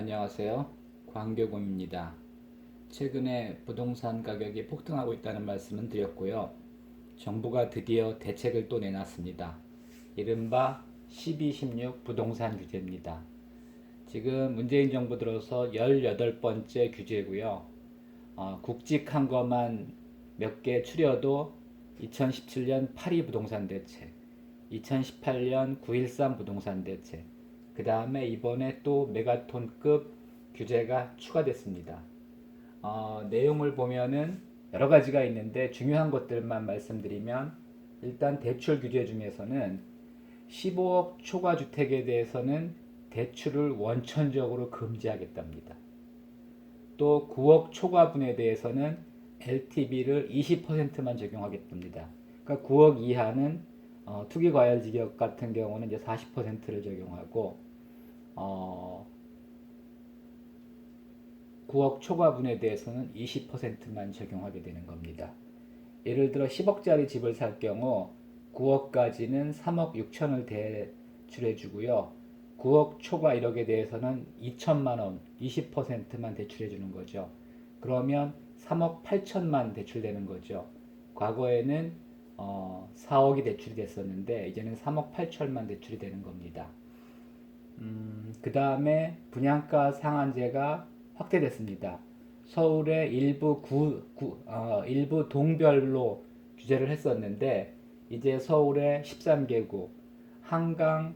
안녕하세요. 광교공입니다. 최근에 부동산 가격이 폭등하고 있다는 말씀은 드렸고요. 정부가 드디어 대책을 또 내놨습니다. 이른바 1216 부동산 규제입니다. 지금 문재인 정부 들어서 18번째 규제고요. 어, 국직한 것만 몇 개 추려도 2017년 8.2 부동산 대책, 2018년 9.13 부동산 대책, 그 다음에 이번에 또 메가톤급 규제가 추가됐습니다. 어, 내용을 보면은 여러 가지가 있는데 중요한 것들만 말씀드리면 일단 대출 규제 중에서는 15억 초과 주택에 대해서는 대출을 원천적으로 금지하겠답니다. 또 9억 초과분에 대해서는 LTV를 20%만 적용하겠답니다. 그러니까 9억 이하는 어, 투기 과열지역 같은 경우는 이제 40%를 적용하고 어, 9억 초과분에 대해서는 20%만 적용하게 되는 겁니다. 예를 들어 10억짜리 집을 살 경우 9억까지는 3억 6천을 대출해 주고요. 9억 초과 1억에 대해서는 2천만 원, 20%만 대출해 주는 거죠. 그러면 3억 8천만 대출되는 거죠. 과거에는 어, 4억이 대출이 됐었는데 이제는 3억 8천만 대출이 되는 겁니다. 음, 그 다음에 분양가 상한제가 확대됐습니다. 서울의 일부 구, 구 어, 일부 동별로 규제를 했었는데 이제 서울의 13개구, 한강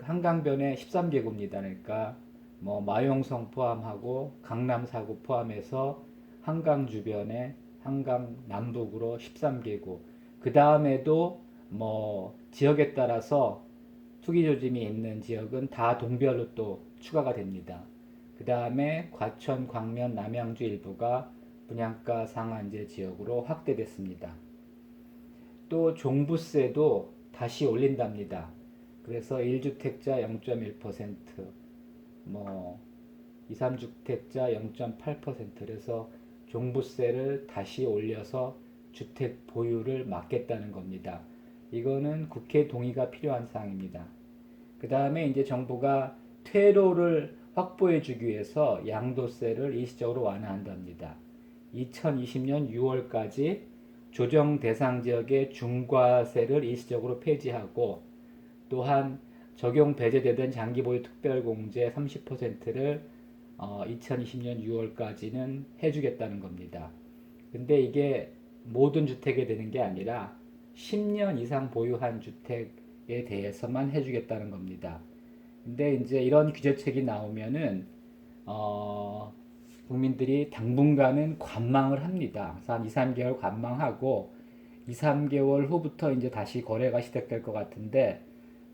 한강변의 13개구입니다. 그러니까 뭐 마용성 포함하고 강남 사구 포함해서 한강 주변에 한강 남북으로 13개구. 그 다음에도 뭐 지역에 따라서 투기 조짐이 있는 지역은 다 동별로 또 추가가 됩니다. 그 다음에 과천, 광면, 남양주 일부가 분양가 상한제 지역으로 확대됐습니다. 또 종부세도 다시 올린답니다. 그래서 1주택자 0.1%, 뭐 2, 3주택자 0.8% 그래서 종부세를 다시 올려서 주택 보유를 막겠다는 겁니다. 이거는 국회 동의가 필요한 사항입니다. 그 다음에 이제 정부가 퇴로를 확보해 주기 위해서 양도세를 일시적으로 완화한답니다. 2020년 6월까지 조정 대상 지역의 중과세를 일시적으로 폐지하고 또한 적용 배제되던 장기 보유 특별 공제 30%를 어, 2020년 6월까지는 해주겠다는 겁니다. 근데 이게 모든 주택에 되는 게 아니라 10년 이상 보유한 주택에 대해서만 해주겠다는 겁니다. 근데 이제 이런 규제책이 나오면은 어, 국민들이 당분간은 관망을 합니다. 그래서 한 2, 3개월 관망하고 2, 3개월 후부터 이제 다시 거래가 시작될 것 같은데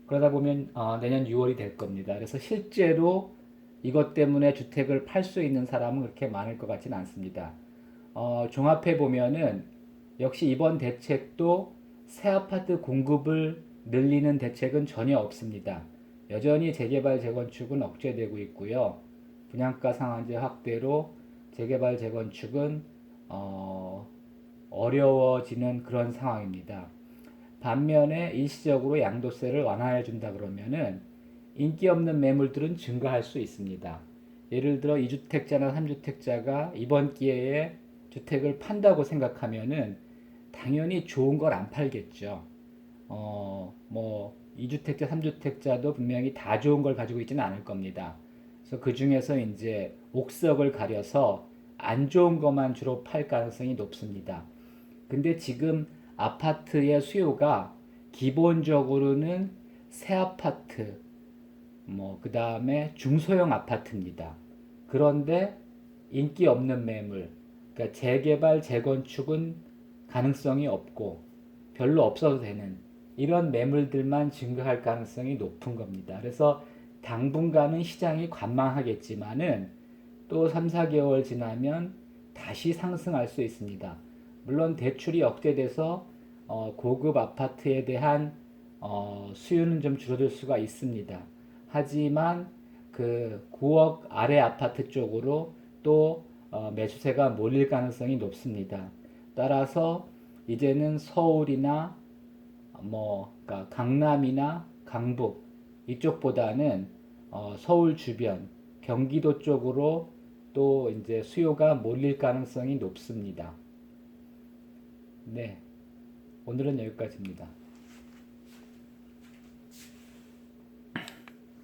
그러다 보면 어, 내년 6월이 될 겁니다. 그래서 실제로 이것 때문에 주택을 팔 수 있는 사람은 그렇게 많을 것 같지는 않습니다. 어, 종합해 보면은 역시 이번 대책도 새 아파트 공급을 늘리는 대책은 전혀 없습니다. 여전히 재개발 재건축은 억제되고 있고요. 분양가 상한제 확대로 재개발 재건축은 어, 어려워지는 그런 상황입니다. 반면에 일시적으로 양도세를 완화해 준다 그러면은 인기 없는 매물들은 증가할 수 있습니다. 예를 들어 2주택자나 3주택자가 이번 기회에 주택을 판다고 생각하면은 당연히 좋은 걸 안 팔겠죠. 어, 뭐 2주택자, 3주택자도 분명히 다 좋은 걸 가지고 있지는 않을 겁니다. 그래서 그 중에서 이제 옥석을 가려서 안 좋은 것만 주로 팔 가능성이 높습니다. 근데 지금 아파트의 수요가 기본적으로는 새 아파트, 뭐, 그 다음에 중소형 아파트입니다. 그런데 인기 없는 매물, 그러니까 재개발, 재건축은 가능성이 없고 별로 없어도 되는 이런 매물들만 증가할 가능성이 높은 겁니다. 그래서 당분간은 시장이 관망하겠지만은 또 3, 4개월 지나면 다시 상승할 수 있습니다. 물론 대출이 억제돼서 어, 고급 아파트에 대한 어, 수요는 좀 줄어들 수가 있습니다. 하지만 그 9억 아래 아파트 쪽으로 또 어, 매수세가 몰릴 가능성이 높습니다. 따라서 이제는 서울이나 뭐 그러니까 강남이나 강북 이쪽보다는 어, 서울 주변 경기도 쪽으로 또 이제 수요가 몰릴 가능성이 높습니다. 네. 오늘은 여기까지입니다.